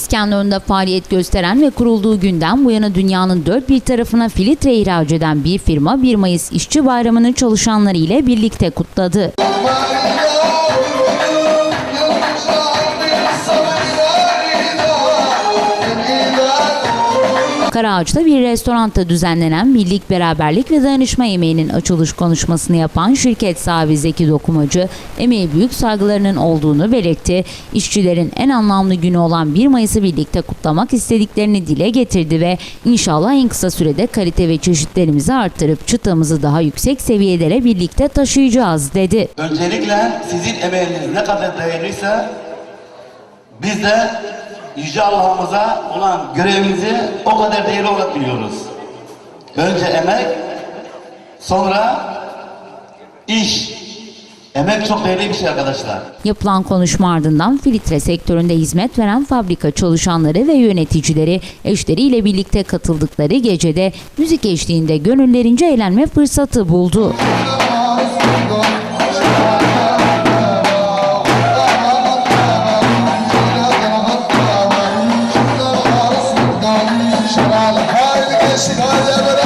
Önünde faaliyet gösteren ve kurulduğu günden bu yana dünyanın dört bir tarafına filtre ihraç eden bir firma 1 Mayıs İşçi Bayramı'nı çalışanları ile birlikte kutladı. Karaağaç'ta bir restoranda düzenlenen birlik, beraberlik ve dayanışma yemeğinin açılış konuşmasını yapan şirket sahibi Zeki Dokumacı, emeğe büyük saygılarının olduğunu belirtti. İşçilerin en anlamlı günü olan 1 Mayıs'ı birlikte kutlamak istediklerini dile getirdi ve inşallah en kısa sürede kalite ve çeşitlerimizi arttırıp çıtamızı daha yüksek seviyelere birlikte taşıyacağız dedi. Öncelikle sizin emeğiniz ne kadar değerliyse biz de Yüce Allah'ımıza olan görevimizi o kadar değerli olarak biliyoruz. Önce emek, sonra iş. Emek çok değerli bir şey arkadaşlar. Yapılan konuşma ardından filtre sektöründe hizmet veren fabrika çalışanları ve yöneticileri eşleriyle birlikte katıldıkları gecede müzik eşliğinde gönüllerince eğlenme fırsatı buldu. Mestre, glória a